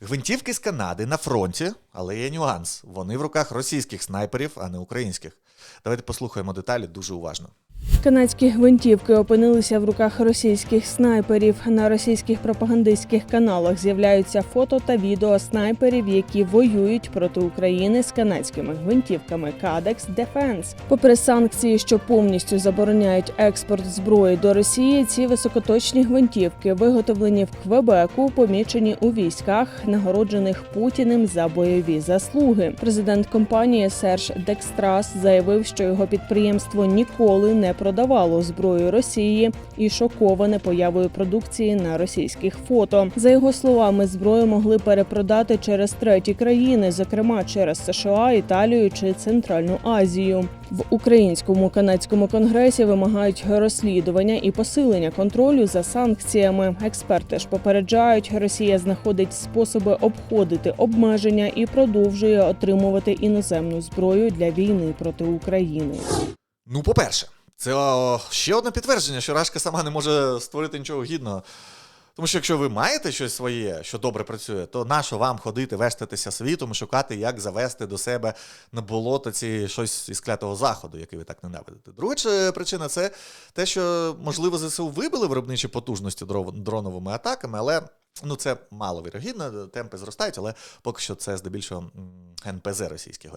Гвинтівки з Канади на фронті, але є нюанс. Вони в руках російських снайперів, а не українських. Давайте послухаємо деталі дуже уважно. Канадські гвинтівки опинилися в руках російських снайперів. На російських пропагандистських каналах з'являються фото та відео снайперів, які воюють проти України з канадськими гвинтівками Кадекс Дефенс. Попри санкції, що повністю забороняють експорт зброї до Росії, ці високоточні гвинтівки, виготовлені в Квебеку, помічені у військах, нагороджених Путіним за бойові заслуги. Президент компанії Серж Декстрас заявив, що його підприємство ніколи не продавало зброю Росії і шоковане появою продукції на російських фото. За його словами, зброю могли перепродати через треті країни, зокрема через США, Італію чи Центральну Азію. В українському канадському конгресі вимагають розслідування і посилення контролю за санкціями. Експерти ж попереджають, Росія знаходить способи обходити обмеження і продовжує отримувати іноземну зброю для війни проти України. Ну, по-перше, це ще одне підтвердження, що Рашка сама не може створити нічого гідного. Тому що якщо ви маєте щось своє, що добре працює, то нащо вам ходити, вештатися світом шукати, як завести до себе на болото ці щось із клятого заходу, який ви так ненавидите. Друга причина це те, що можливо ЗСУ вибили виробничі потужності дроновими атаками, але ну це мало вірогідно, темпи зростають, але поки що це здебільшого НПЗ російські горять.